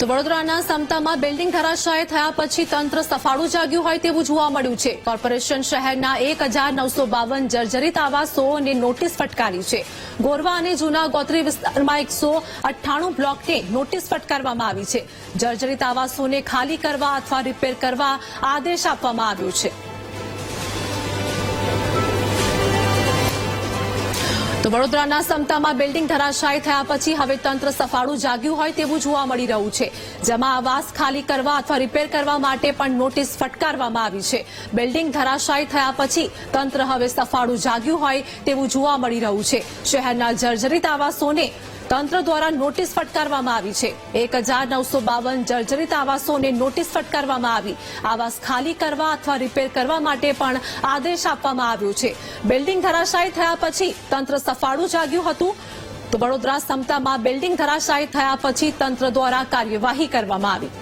તો વડોદરાના સમતામાં બિલ્ડિંગ ધરાશાય થયા પછી તંત્ર સફાળું જાગ્યું હોય તેવું જોવા મળ્યું છે. કોર્પોરેશન શહેરના એક જર્જરિત આવાસોને નોટિસ ફટકારી છે. ગોરવા અને જૂના ગોત્રી વિસ્તારમાં એકસો અઠ્ઠાણું બ્લોકને નોટિસ ફટકારવામાં આવી છે. જર્જરિત આવાસોને ખાલી કરવા અથવા રિપેર કરવા આદેશ આપવામાં આવ્યો છે. તો વડોદરાના સમતામાં બિલ્ડિંગ ધરાશાયી થયા પછી હવે તંત્ર સફાળું જાગ્યું હોય તેવું જોવા મળી રહ્યું છે, જેમાં આવાસ ખાલી કરવા અથવા રિપેર કરવા માટે પણ નોટિસ ફટકારવામાં આવી છે. બિલ્ડિંગ ધરાશાયી થયા પછી તંત્ર હવે સફાળું જાગ્યું હોય તેવું જોવા મળી રહ્યું છે. શહેરના જર્જરિત આવાસોને તંત્ર દ્વારા નોટિસ ફટકારવામાં આવી છે. એક હજાર નવસો બાવન જર્જરિત આવાસોને નોટિસ ફટકારવામાં આવી. આવાસ ખાલી કરવા અથવા રિપેર કરવા માટે પણ આદેશ આપવામાં આવ્યો છે. બિલ્ડિંગ ધરાશાયી થયા પછી તંત્ર સફાળું જાગ્યું હતું. તો વડોદરા સમતામાં બિલ્ડિંગ ધરાશાયી થયા પછી તંત્ર દ્વારા કાર્યવાહી કરવામાં આવી.